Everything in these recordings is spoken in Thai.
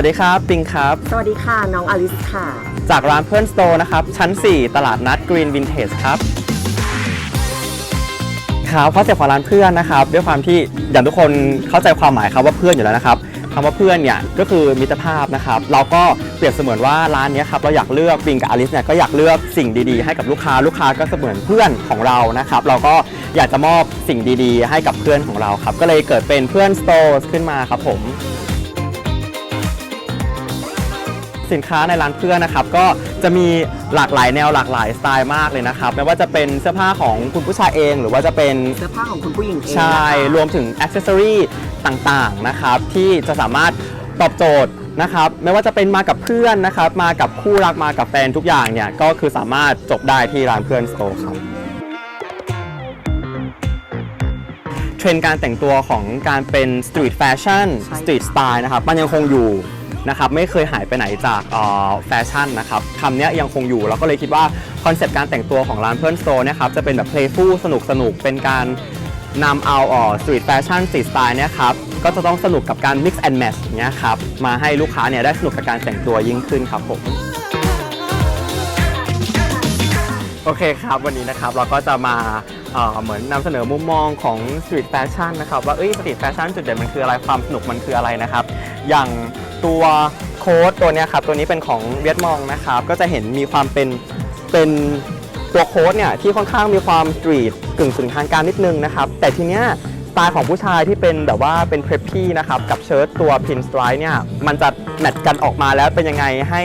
วัสดีครับ ปิงครับ สวัสดีค่ะ น้องอลิสค่ะ จากร้านเพื่อนสโตร์นะครับ ชั้น 4 ตลาดนัดกรีนวินเทจครับครับคอนเซ็ปต์ของร้านเพื่อนนะครับ ด้วยความที่อย่างทุกคนเข้าใจความหมายครับว่าเพื่อนอยู่แล้วนะครับคำว่าเพื่อนเนี่ยก็คือมิตรภาพนะครับเราก็เปรียบเสมือนว่าร้านเนี้ยครับเราอยากเลือกปิงกับอลิสเนี่ยก็อยากเลือกสิ่งดีๆ ให้กับลูกค้าลูกค้าก็เสมือนเพื่อนของเรานะครับเราก็อยากจะมอบสิ่งดีๆ ให้กับเพื่อนของเราครับก็เลยเกิดเป็นเพื่อนสโตร์ขึ้นมาครับผม สินค้าในร้านเพื่อนนะครับก็จะมีหลากหลายแนวหลากหลายสไตล์มากเลยนะครับไม่ว่าจะเป็นเสื้อผ้าของคุณผู้ชายเอง หรือว่าจะเป็นเสื้อผ้าของคุณผู้หญิงเองใช่นะคะรวมถึงอ c เซสซอรีต่างๆนะครับที่จะสามารถตอบโจทย์นะครับไม่ว่าจะเป็นมากับเพื่อนนะครับมากับคู่รักมากับแฟนทุกอย่างเนี่ยก็คือสามารถจบได้ที่ร้านเพื่อนสโตร์ครับเทรนด์การแต่งตัวของการเป็นสตรีทแฟชั่นใช่สตรีทสไตล์นะครับมันยังคงอยู่ นะครับไม่เคยหายไปไหนจากแฟชั่นนะครับคำนี้ยังคงอยู่เราก็เลยคิดว่าคอนเซปต์การแต่งตัวของร้านเพื่อนสโตร์เนี่ยครับจะเป็นแบบ playful สนุกสนุกเป็นการนำเอาสตรีทแฟชั่นสตรีทสไตล์เนี่ยครับก็จะต้องสนุกกับการ mix and match เงี้ยครับมาให้ลูกค้าเนี่ยได้สนุกกับการแต่งตัวยิ่งขึ้นครับผมโอเคครับ วันนี้นะครับเราก็จะมาเหมือนนำเสนอมุมมองของสตรีทแฟชั่นนะครับว่าเอ้ยสตรีทแฟชั่นจุดเด่นมันคืออะไรความสนุกมันคืออะไรนะครับ อย่าง ตัวโค้ดตัวนี้ครับตัวนี้เป็นของเวียดมองนะครับก็จะเห็นมีความเป็นเป็นตัวโค้ดเนี่ยที่ค่อนข้างมีความสตรีทกึ่งกึ่งทางการนิดนึงนะครับแต่ทีเนี้ยสไตล์ของผู้ชายที่เป็นแบบว่าเป็นเพร p พี่นะครับกับเชิ้ตตัวพินสไตร์เนี่ยมันจะแมทกันออกมาแล้วเป็นยังไงให้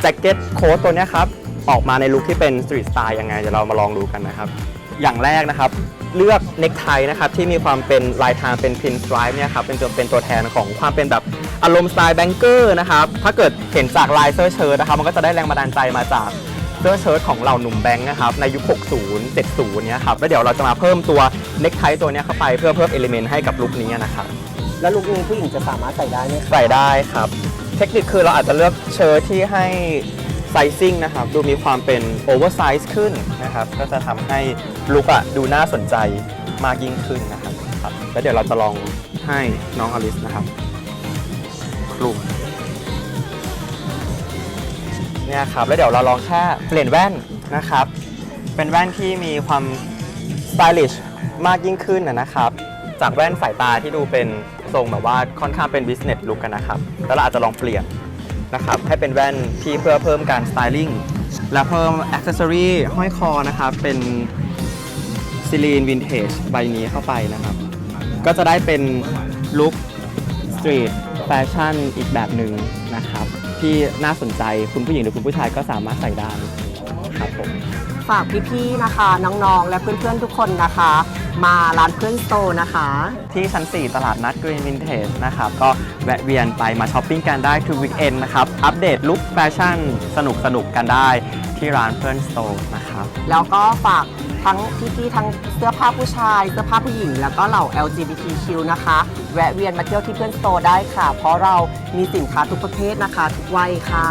แจ็คเก็ตโค้ดตัวนี้ครับออกมาในลุคที่เป็นสตรีทสไตล์ยังไงเดี๋ยวเรามาลองดูกันนะครับอย่างแรกนะครับเลือกเนคไทนะครับที่มีความเป็นลายทางเป็นพินสไตร์เนี่ยครับเป็นตัวเป็นตัวแทนของความเป็นแบบ อารมณ์สไตล์แบงเกอร์นะครับ ถ้าเกิดเห็นจากลายเสื้อเชิ้ตนะครับ มันก็จะได้แรงบันดาลใจมาจากเสื้อเชิ้ตของเหล่าหนุ่มแบงค์นะครับ ในยุค 60 70 เนี่ยครับ แล้วเดี๋ยวเราจะมาเพิ่มตัวเนคไทตัวเนี้ยเข้าไปเพื่อเพิ่มเอลิเมนต์ให้กับลุคนี้นะครับ แล้วลุคนี้ผู้หญิงจะสามารถใส่ได้ไหมคะใส่ได้ครับ เทคนิคคือเราอาจจะเลือกเชิ้ตที่ให้ไซซิ่งนะครับ ดูมีความเป็นโอเวอร์ไซส์ขึ้นนะครับ ก็จะทำให้ลุคอะดูน่าสนใจมากยิ่งขึ้นนะครับครับแล้วเดี๋ยวเราจะลองให้น้องอลิสนะครับ คลุมเนี่ยครับแล้วเดี๋ยวเราลองแค่เปลี่ยนแว่นนะครับ เป็นแว่นที่มีความสไตลิชมากยิ่งขึ้นนะครับ จากแว่นสายตาที่ดูเป็นทรงแบบว่าค่อนข้างเป็น business look กันนะครับ แล้วเราอาจจะลองเปลี่ยนนะครับให้เป็นแว่นที่เพื่อเพิ่มการสไตลิ่งและเพิ่มอ c เซสซอรีห้อยคอนะครับ เป็นซิลีนวินเทจใบนี้เข้าไปนะครับ ก็จะได้เป็นลุคสตรีท แฟชั่นอีกแบบหนึ่งนะครับ ที่น่าสนใจคุณผู้หญิงหรือคุณผู้ชายก็สามารถใส่ได้ครับผมฝากพี่ๆนะคะ น้องๆ และเพื่อนๆทุกคนนะคะ มาร้านเพื่อนสโตร์นะคะ ที่ชั้น 4 ตลาดนัดกรีนวินเทจนะครับ ก็แวะเวียนไปมาช้อปปิ้งกันได้ทุกวีคเอนนะครับ อัปเดตลุคแฟชั่นสนุกสนุกๆกันได้ที่ร้านเพื่อนสโตร์นะครับ แล้วก็ฝาก ทั้งพี่ๆทั้งเสื้อผ้าผู้ชาย เสื้อผ้าผู้หญิง แล้วก็เหล่า LGBTQ นะคะ แวะเวียนมาเที่ยวที่เพื่อนโตได้ค่ะ เพราะเรามีสินค้าทุกประเภทนะคะ ทุกวัยค่ะ